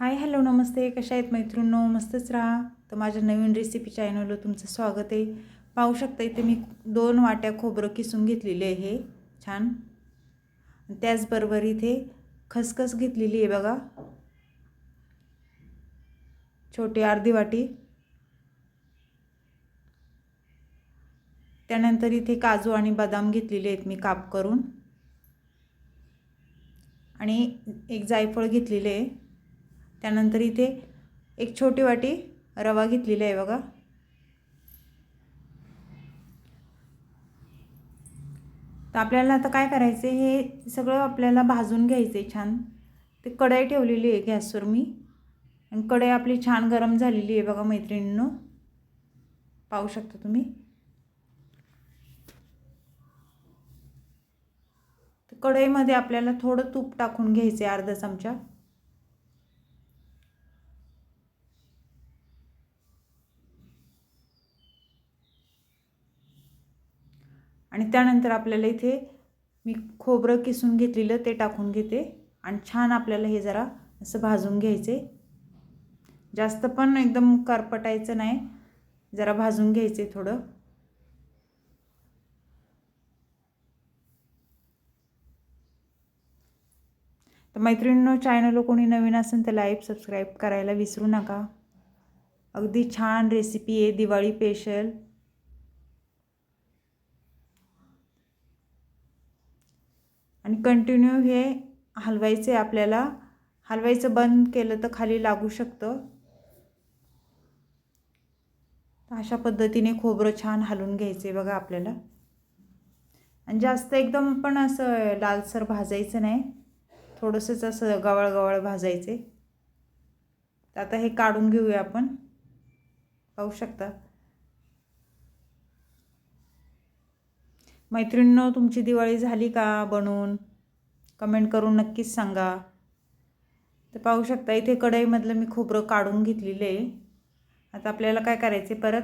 Hi hello नमस्ते. कशा आहेत मैत्रिणींनो? मस्तच राहा. तर माझ्या नवीन रेसिपी चॅनलवर तुमचं स्वागत आहे. पाहू शकता इथे मी दोन वाट्या खोबरं किसून घेतलेले आहे. छान. त्याचबरोबर इथे खसखस घेतलेली आहे बघा. छोटी अर्धी वाटी. त्यानंतर इथे काजू आणि बदाम घेतलेले आहेत मी काप करून. आणि एक जायफळ घेतलेले आहे. त्यानंतर इथे एक छोटी वाटी रवा घेतलेला आहे बघा. तर आपल्याला आता काय करायचं हे सगळं आपल्याला भाजून घ्यायचं आहे छान. ते कढई ठेवलेली आहे गॅसवर मी. आणि कढई आपली छान गरम झालेली आहे बघा मैत्रिणींनो. पाहू शकता तुम्ही. तर कढईमध्ये आपल्याला थोडं तूप टाकून घ्यायचं आहे अर्धा चमचा. आणि त्यानंतर आपल्याला इथे मी खोबरं किसून घेतलेलं ते टाकून घेते. आणि छान आपल्याला हे जरा असं भाजून घ्यायचे. जास्त पण एकदम करपटायचं नाही. जरा भाजून घ्यायचे थोडं. तर मैत्रिणींनो चॅनल कोणी नवीन असेल तर लाईव्ह सबस्क्राईब करायला विसरू नका. अगदी छान रेसिपी आहे दिवाळी स्पेशल आणि कंटिन्यू हे हलवायचे आपल्याला. हलवायचं बंद केलं तर खाली लागू शकतं. अशा पद्धतीने खोबरं छान हलवून घ्यायचे बघा आपल्याला. आणि जास्त एकदम पण असं लालसर भाजायचं नाही. थोडंसंच असं गवळ गवळ भाजायचे. तर आता हे काढून घेऊया आपण. पाहू शकता. मैत्रिणींनो तुमची दिवाळी झाली का बनवून कमेंट करून नक्कीच सांगा. तर पाहू शकता इथे कढईमधलं मी खोबरं काढून घेतलेलं आहे. आता आपल्याला काय करायचे परत?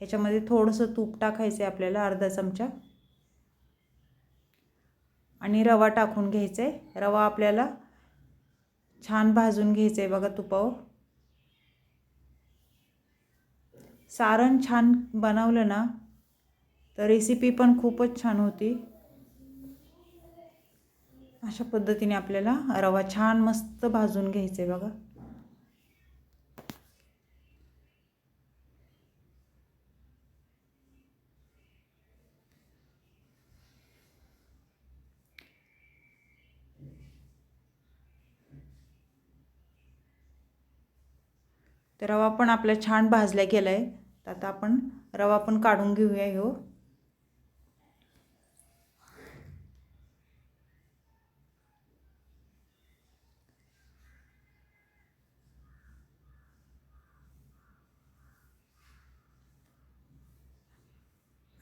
ह्याच्यामध्ये थोडंसं तूप टाकायचं आहे आपल्याला अर्धा चमचा. आणि रवा टाकून घ्यायचा आहे रवा आपल्याला छान भाजून घ्यायचं आहे बघा तुपावर. सारण छान बनवलं ना तर रेसिपी पण खूपच छान होती. अशा पद्धतीने आपल्याला रवा छान मस्त भाजून घ्यायचा आहे बघा. तर रवा पण आपला छान भाजला गेला आहे तर आता आपण रवा पण काढून घेऊया ह्यो.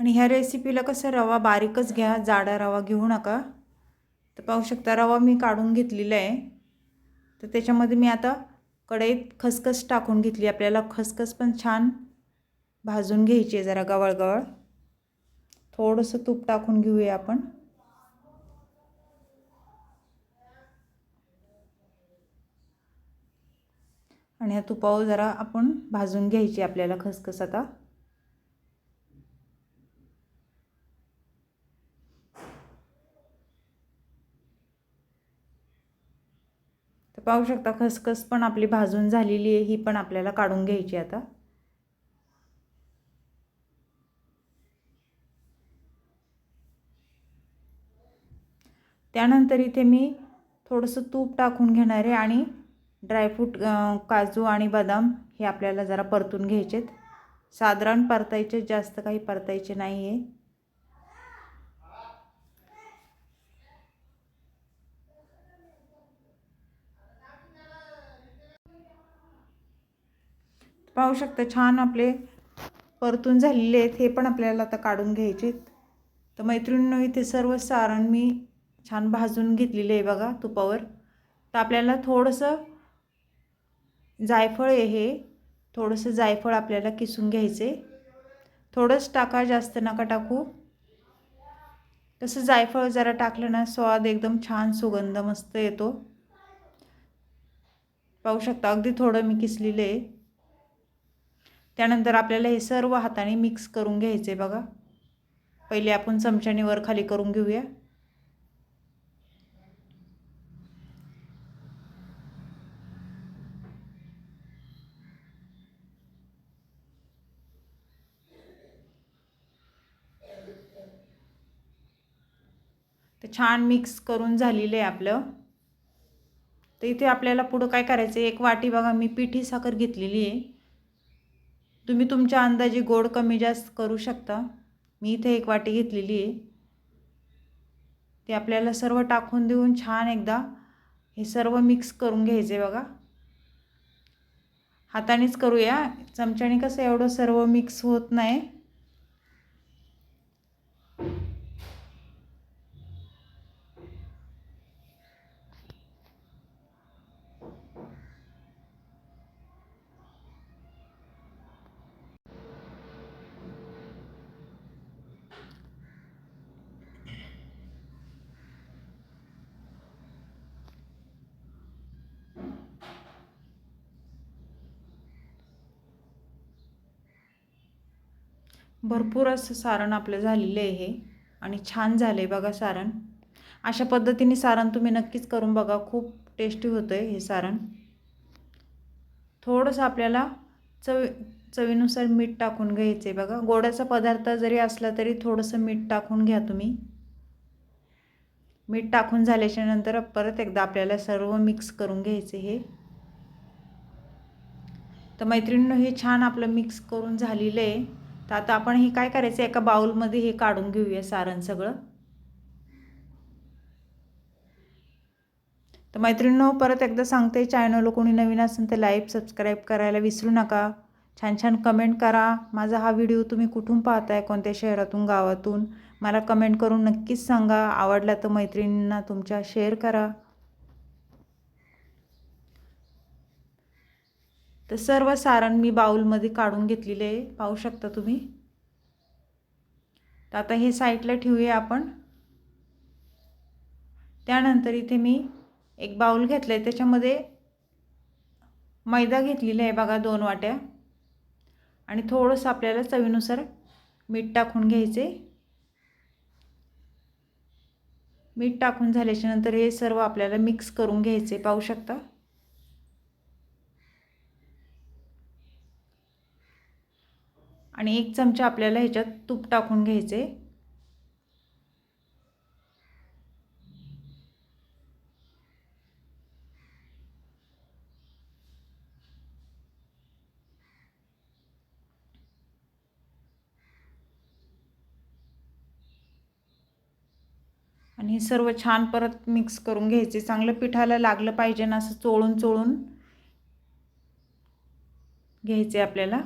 आणि ह्या रेसिपीला कसं रवा बारीकच घ्या जाडा रवा घेऊ नका. तर पाहू शकता रवा मी काढून घेतलेला आहे. तर त्याच्यामध्ये मी आता कढईत खसखस टाकून घेतली. आपल्याला खसखस पण छान भाजून घ्यायची आहे जरा गवळ गवळ थोडंसं तूप टाकून घेऊया आपण. आणि ह्या तुपावर जरा आपण भाजून घ्यायची आपल्याला खसखस आता. पाहू शकता खसखस पण आपली भाजून झालेली आहे ही पण आपल्याला काढून घ्यायची आता. त्यानंतर इथे मी थोडंसं तूप टाकून घेणार आहे आणि ड्रायफ्रूट काजू आणि बदाम हे आपल्याला जरा परतून घ्यायचेत. साधारण परतायचे जास्त काही परतायचे नाही आहे पाहू शकता छान आपले परतून झालेले आहेत. हे पण आपल्याला आता काढून घ्यायचे तर मैत्रिणींनो इथे सर्व सारण मी छान भाजून घेतलेले आहे बघा तुपावर. तर आपल्याला थोडंसं जायफळ आहे हे. थोडंसं जायफळ आपल्याला किसून घ्यायचे. थोडंच टाका जास्त नका टाकू. तसं जायफळ जरा टाकलं ना स्वाद एकदम छान सुगंध मस्त येतो. पाहू शकता अगदी थोडं मी किसलेलं आहे. त्यानंतर आपल्याला हे सर्व हाताने मिक्स करून घ्यायचे बघा. पहिले आपण चमच्याने वर खाली करून घेऊया. तर छान मिक्स करून झालेलं आहे आपलं. तर इथे आपल्याला पुढं काय करायचं आहे एक वाटी बघा मी पिठी साखर घेतलेली आहे. तुम्ही तुमच्या अंदाजे गोड कमी जास्त करू शकता. मी इथे एक वाटी घेतलेली आहे. ते आपल्याला सर्व टाकून देऊन छान एकदा हे सर्व मिक्स करून घ्यायचे बघा. हातानेच करूया. चमच्याने कसं एवढं सर्व मिक्स होत नाही. भरपूर असं सारण आपलं झालेलं आहे हे. आणि छान झालं आहे बघा सारण. अशा पद्धतीने सारण तुम्ही नक्कीच करून बघा. खूप टेस्टी होतं आहे हे सारण. थोडंसं आपल्याला चव चवीनुसार मीठ टाकून घ्यायचं आहे बघा. गोडाचा पदार्थ जरी असला तरी थोडंसं मीठ टाकून घ्या तुम्ही. मीठ टाकून झाल्याच्यानंतर परत एकदा आपल्याला सर्व मिक्स करून घ्यायचे हे. तर मैत्रिणीनं हे छान आपलं मिक्स करून झालेलं आहे. तर आता आपण हे काय करायचं? एका बाउलमध्ये हे काढून घेऊया सारण सगळं. तर मैत्रिणींनो परत एकदा सांगते चॅनल कोणी नवीन असेल तर लाईक सबस्क्राईब करायला विसरू नका. छान छान कमेंट करा. माझा हा व्हिडिओ तुम्ही कुठून पाहताय? कोणत्या शहरातून गावातून? मला कमेंट करून नक्कीच सांगा. आवडला तर मैत्रिणींना तुमच्या शेअर करा. तर सर्व सारण मी बाऊलमध्ये काढून घेतलेले आहे. पाहू शकता तुम्ही. तर आता हे साईडला ठेवूया आपण. त्यानंतर इथे मी एक बाऊल घेतलं आहे त्याच्यामध्ये मैदा घेतलेला आहे बघा दोन वाट्या. आणि थोडंसं आपल्याला चवीनुसार मीठ टाकून घ्यायचे. मीठ टाकून झाल्याच्यानंतर हे सर्व आपल्याला मिक्स करून घ्यायचे. पाहू शकता. आणि एक चमचा आपल्याला ह्याच्यात तूप टाकून घ्यायचे. आणि हे सर्व छान परत मिक्स करून घ्यायचे. चांगलं पिठाला लागलं पाहिजे ना असं चोळून चोळून घ्यायचे आपल्याला.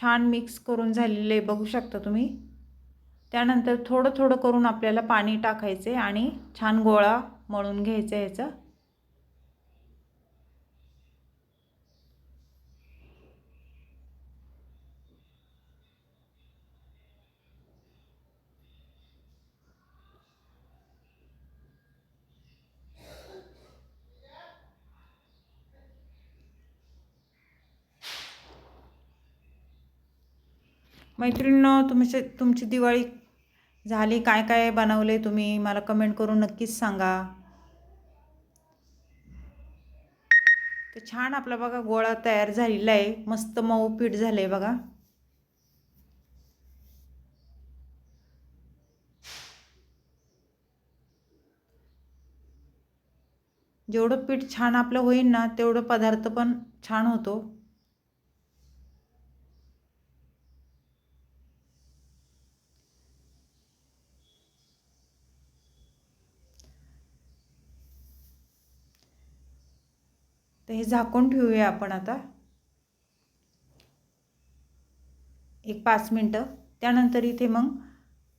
छान मिक्स करून झालेले बघू शकता तुम्ही. त्यानंतर थोडं थोडं करून आपल्याला पाणी टाकायचे आणि छान गोळा मळून घ्यायचा याचा. मैत्रिणीनं तुमचे तुमची दिवाळी झाली. काय काय बनवले तुम्ही? मला कमेंट करून नक्कीच सांगा. तर छान आपला बघा गोळा तयार झालेला आहे मस्त मऊ पीठ झालं आहे बघा. जेवढं पीठ छान आपलं होईल ना तेवढं पदार्थ पण छान होतो. तर हे झाकून ठेवूया आपण आता. एक पाच मिनटं. त्यानंतर इथे मग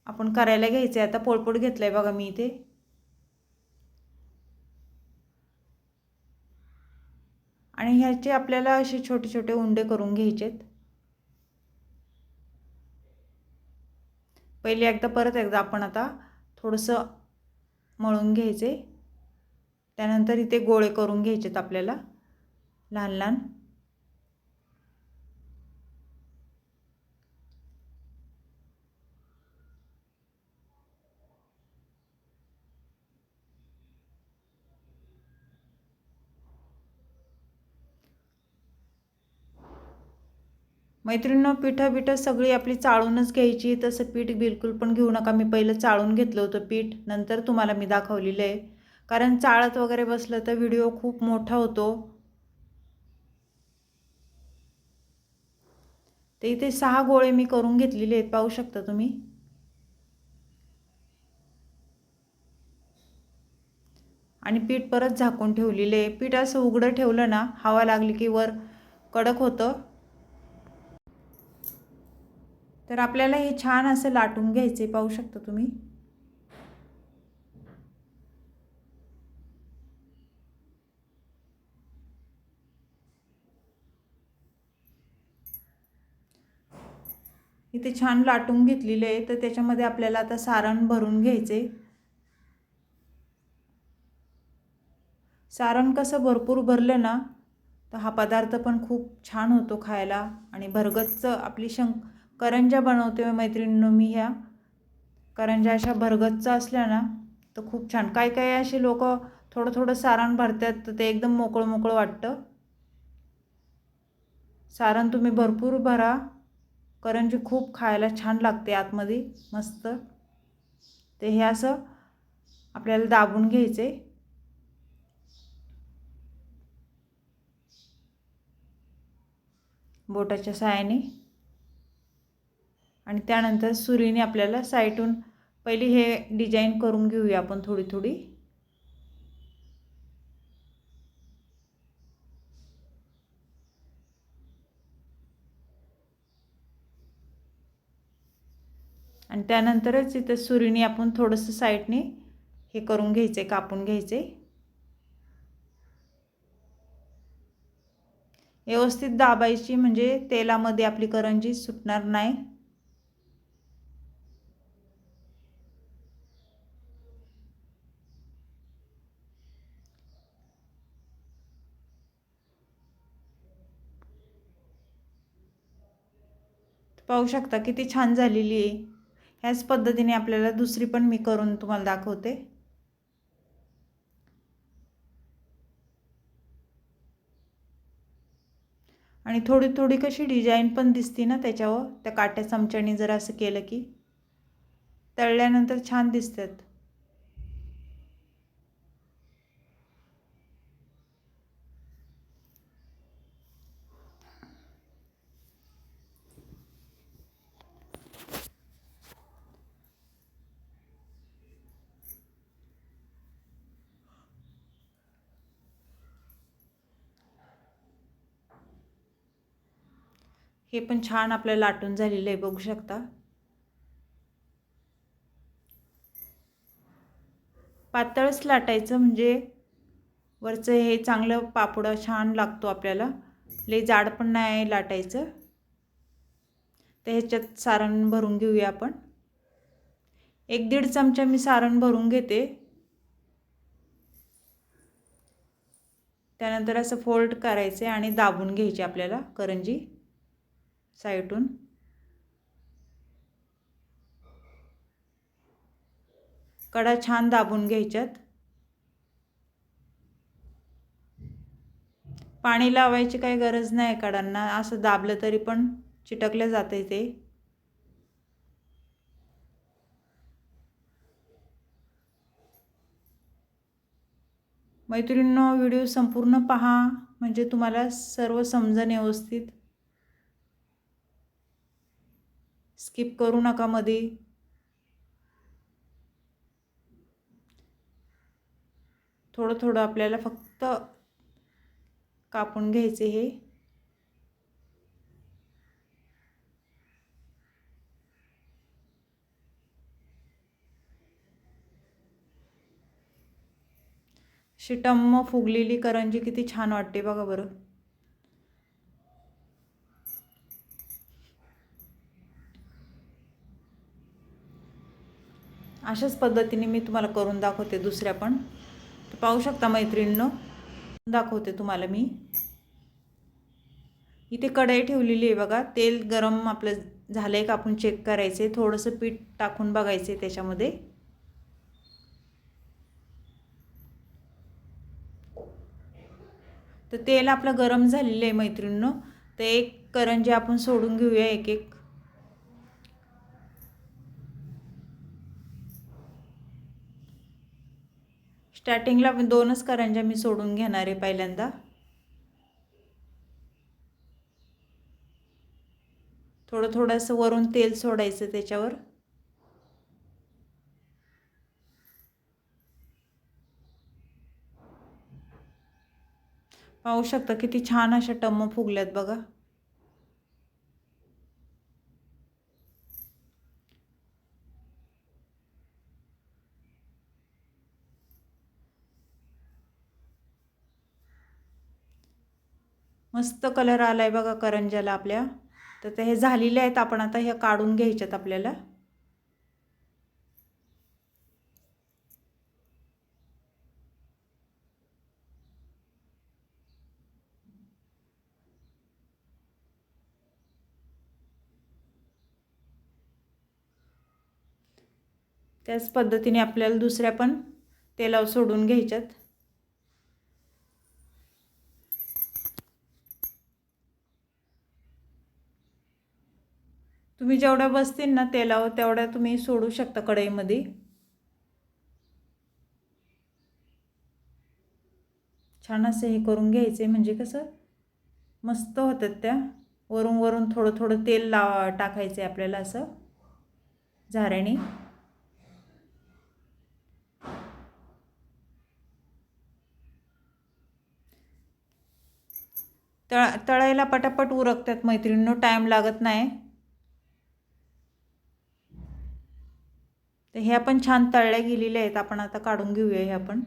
आपण करायला घ्यायचं आहे आता पोळपोट घेतलं आहे बघा मी इथे. आणि ह्याचे आपल्याला असे छोटे छोटे उंडे करून घ्यायचेत. पहिले एकदा परत एकदा आपण आता थोडंसं मळून घ्यायचे त्यानंतर इथे गोळे करून घ्यायचेत आपल्याला. लहान लहान मैत्रिणीनं पिठं बिठं सगळी आपली चाळूनच घ्यायची. तसं पीठ बिलकुल पण घेऊ नका. मी पहिलं चाळून घेतलं होतं पीठ. नंतर तुम्हाला मी दाखवलेलं आहे. कारण चाळत वगैरे बसलं तर व्हिडिओ खूप मोठा होतो. ते इथे सहा गोळे मी करून घेतलेले आहेत पाहू शकता तुम्ही. आणि पीठ परत झाकून ठेवलेले आहे. पीठ असं उघडं ठेवलं ना हवा लागली की वर कडक होतं. तर आपल्याला हे छान असं लाटून घ्यायचे पाहू शकता तुम्ही. इथे छान लाटून घेतलेले आहे. तर त्याच्यामध्ये आपल्याला आता सारण भरून घ्यायचे. सारण कसं भरपूर भरलं ना तर हा पदार्थ पण खूप छान होतो खायला. आणि भरगच्च आपली शंक करंजा बनवते हो मैत्रिणींनो मी ह्या. करंजा अशा भरगच्च असल्या ना तर खूप छान. काय काय असे लोक थोडं थोडं सारण भरतात तर ते एकदम मोकळं मोकळं वाटतं. सारण तुम्ही भरपूर भरा. करंजी खूप खायला छान लागते आतमध्ये मस्त. ते हे असं आपल्याला दाबून घ्यायचे. बोटाच्या सायाने आणि त्यानंतर सुरीने आपल्याला साईटून पहिली हे डिझाईन करून घेऊया आपण थोडी थोडी. आणि त्यानंतरच इथं सुरीने आपण थोडंसं साईडने हे करून घ्यायचे कापून घ्यायचे व्यवस्थित दाबायची म्हणजे तेलामध्ये आपली करंजी सुटणार नाही. पाहू शकता किती छान झालेली आहे. ह्याच पद्धतीने आपल्याला दुसरी पण मी करून तुम्हाला दाखवते. आणि थोडी थोडी कशी डिझाईन पण दिसते ना त्याच्यावर त्या काट्या चमच्याने जर असं केलं की तळल्यानंतर छान दिसतात. हे पण छान आपल्याला लाटून झालेलं आहे बघू शकता. पातळच लाटायचं म्हणजे वरचं हे चांगलं पापडं छान लागतो आपल्याला. लई जाड पण नाही लाटायचं. तर ह्याच्यात सारण भरून घेऊया आपण. एक दीड चमचा मी सारण भरून घेते. त्यानंतर असं फोल्ड करायचे आणि दाबून घ्यायचे आपल्याला करंजी. साईडून. कडा छान दाबून घ्यायच्यात. पाणी लावायची काही गरज नाही कडांना असं दाबलं तरी पण चिटकलं जाते ते. मैत्रिणींनो व्हिडिओ संपूर्ण पहा. म्हणजे तुम्हाला सर्व समजण व्यवस्थित स्किप करू नका मध्ये थोडं थोडं आपल्याला फक्त कापून घ्यायचे हे. शिटम्म फुगलेली करंजी किती छान वाटते बघा बरं. अशाच पद्धतीने मी तुम्हाला करून दाखवते दुसऱ्या पण. पाहू शकता मैत्रिणींनो दाखवते तुम्हाला मी. इथे कढई ठेवलेली आहे बघा. तेल गरम आपलं झालं आहे का आपण चेक करायचे थोडंसं पीठ टाकून बघायचे त्याच्यामध्ये. तर तेल आपलं गरम झालेलं आहे मैत्रिणीनं. तर एक करंजी आपण सोडून घेऊया एक एक स्टार्टिंगला दोनच करंजा मी सोडून घेणार आहे पहिल्यांदा. थोडं थोडंसं वरून तेल सोडायचं त्याच्यावर. पाहू शकता किती छान अशा टम्म फुगल्यात बघा. मस्त कलर आला आहे बघा करंजाला आपल्या. तर ते हे झालेले आहेत आपण आता हे काढून घ्यायच्यात आपल्याला. त्याच पद्धतीने आपल्याला दुसऱ्या पण तेलावर सोडून घ्यायच्यात. तुम्ही जेवढ्या बसतील ना तेलावर तेवढ्या तुम्ही सोडू शकता कढईमध्ये. छान असं हे करून घ्यायचे म्हणजे कसं मस्त होतात त्या. वरून वरून थोडं थोडं तेल लावा टाकायचं आहे आपल्याला असं झाऱ्याने. तळ तळायला पटापट उरकतात मैत्रिणींनो टाईम लागत नाही. तर ह्या पण छान तळल्या गेलेल्या आहेत. आपण आता काढून घेऊया ह्या पण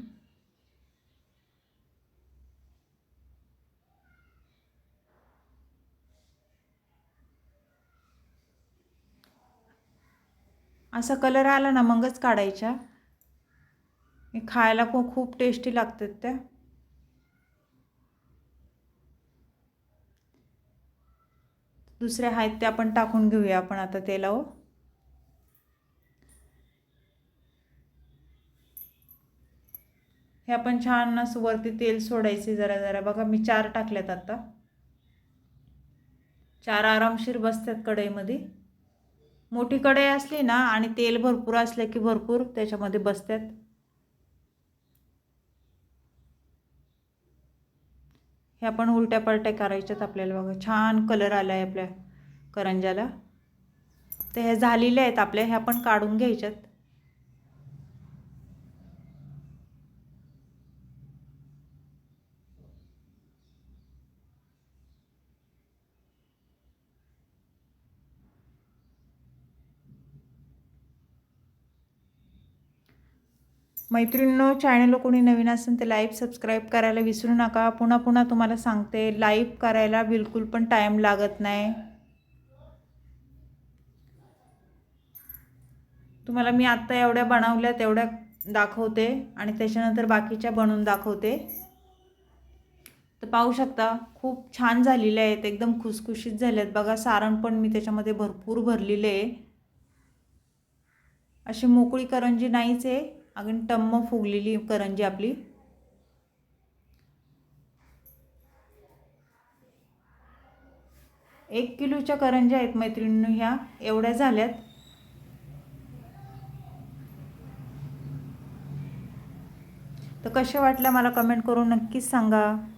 असा कलर आला ना मगच काढायच्या. खायला खूप खूप टेस्टी लागतात त्या. दुसऱ्या आहेत त्या पण टाकून घेऊया आपण आता तेलावर. हे आपण छान असं वरती तेल सोडायचे जरा जरा. बघा मी चार टाकल्यात आत्ता चार आरामशीर बसतात कढईमध्ये. मोठी कढई असली ना आणि तेल भरपूर असलं की भरपूर त्याच्यामध्ये बसतात. हे आपण उलट्या पलट्या करायच्यात आपल्याला बघा. छान कलर आला आहे आपल्या करंजाला तर ह्या झालेल्या आहेत आपल्या. ह्या पण काढून घ्यायच्यात. मैत्रिणींनो चॅनल कोणी नवीन असेल तर लाईव्ह सबस्क्राईब करायला विसरू नका. पुन्हा पुन्हा तुम्हाला सांगते लाईव्ह करायला बिलकुल पण टाईम लागत नाही. तुम्हाला मी आत्ता एवढ्या बनवल्या तेवढ्या दाखवते आणि त्याच्यानंतर बाकीच्या बनवून दाखवते. तर पाहू शकता खूप छान झालेल्या आहेत. एकदम खुसखुशीत झाल्यात बघा सारण पण मी त्याच्यामध्ये भरपूर भरलेले आहे. अशी मोकळी करंजी नाहीच आहे. अगदी टम्म फुगलेली करंजी आपली. एक किलोच्या करंज्या आहेत मैत्रिणी ह्या. एवढ्या झाल्यात. तर कशा वाटल्या मला कमेंट करून नक्कीच सांगा.